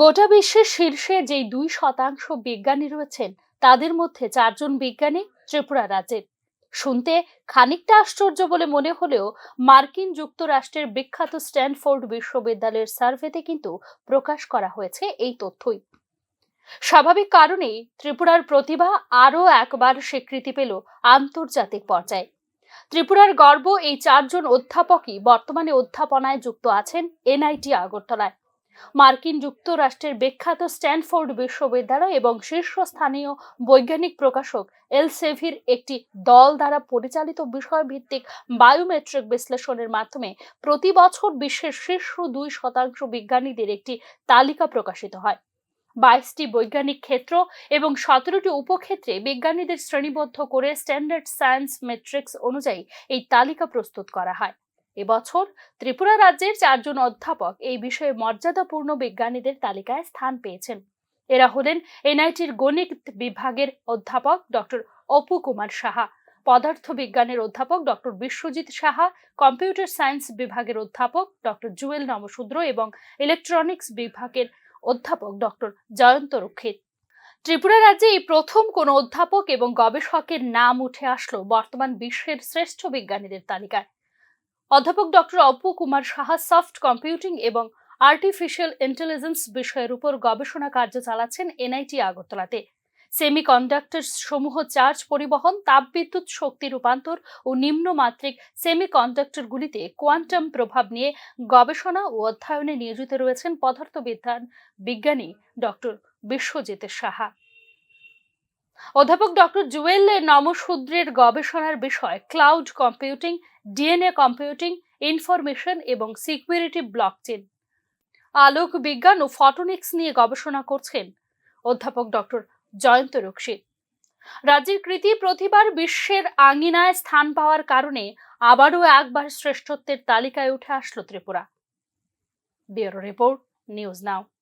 গোটা বিশ্বের শীর্ষে যেই দুই শতাংশ বিজ্ঞানী রয়েছেন, তাদের মধ্যে চারজন বিজ্ঞানী ত্রিপুরা রাজ্যের। শুনতে খানিকটা আশ্চর্য বলে মনে হলেও মার্কিন যুক্তরাষ্ট্রের বিখ্যাত স্ট্যানফোর্ড বিশ্ববিদ্যালয়ের সার্ভেতে কিন্তু প্রকাশ করা হয়েছে এই তথ্যই। স্বাভাবিক কারণেই ত্রিপুরার প্রতিভা আরও একবার স্বীকৃতি পেল আন্তর্জাতিক পর্যায়ে। ত্রিপুরার গর্ব এই চারজন অধ্যাপকই বর্তমানে অধ্যাপনায় যুক্ত আছেন এনআইটি আগরতলায়। মার্কিন যুক্তরাষ্ট্রের বিখ্যাত স্ট্যানফোর্ড বিশ্ববিদ্যালয় এবং শীর্ষস্থানীয় বৈজ্ঞানিক প্রকাশক এলসেভির একটি দল দ্বারা পরিচালিত বিষয়ভিত্তিক বায়োমেট্রিক বিশ্লেষণের মাধ্যমে প্রতি বছর বিশ্বের শীর্ষ দুই শতাংশ বিজ্ঞানীদের একটি তালিকা প্রকাশিত হয়। বাইশটি বৈজ্ঞানিক ক্ষেত্র এবং সতেরোটি উপক্ষেত্রে বিজ্ঞানীদের শ্রেণীবদ্ধ করে স্ট্যান্ডার্ড সায়েন্স মেট্রিক্স অনুযায়ী এই তালিকা প্রস্তুত করা হয়। এবছর ত্রিপুরা রাজ্যের চারজন অধ্যাপক এই বিষয়ে মর্যাদাপূর্ণ বিজ্ঞানীদের তালিকায় স্থান পেয়েছেন। এরা হলেন এনআইটির গণিত বিভাগের অধ্যাপক ডক্টর অপু কুমার সাহা পদার্থ বিজ্ঞানের অধ্যাপক doctor Biswajit Saha, computer science বিভাগের অধ্যাপক ডক্টর জুয়েল নমশূদ্র এবং ইলেকট্রনিক্স বিভাগের অধ্যাপক ডক্টর জয়ন্ত রক্ষিত। ত্রিপুরা রাজ্যে এই প্রথম কোনো অধ্যাপক এবং গবেষকের নাম উঠে আসলো বর্তমান বিশ্বের শ্রেষ্ঠ বিজ্ঞানীদের তালিকায়। অধ্যাপক doctor Apu Kumar Saha soft computing এবং আর্টিফিশিয়াল ইন্টেলিজেন্স বিষয়ের উপর গবেষণা কার্য চালাচ্ছেন এনআইটি আগরতলাতে। সেমি কন্ডাক্টর সমূহ চার্জ পরিবহন, তাপবিদ্যুৎ শক্তি রূপান্তর ও নিম্নমাত্রিক সেমি কন্ডাক্টরগুলিতে কোয়ান্টাম প্রভাব নিয়ে গবেষণা ও অধ্যয়নে নিয়োজিত রয়েছেন পদার্থবিজ্ঞান বিজ্ঞানী ডক্টর বিশ্বজিৎ সাহা। অধ্যাপক ডক্টর জুয়েল নমশূদ্রের গবেষণার বিষয় cloud computing DNA computing information এবং সিকিউরিটি ব্লকচেন আলোক বিজ্ঞান ও ফটোনিক্স নিয়ে গবেষণা করছেন অধ্যাপক ডক্টর জয়ন্ত রক্ষিত রাজ্যের কৃতি প্রতিবার বিশ্বের আঙিনায় স্থান পাওয়ার কারণে আবারও একবার শ্রেষ্ঠত্বের তালিকায় উঠে আসলো Tripura. Bureau report, news now.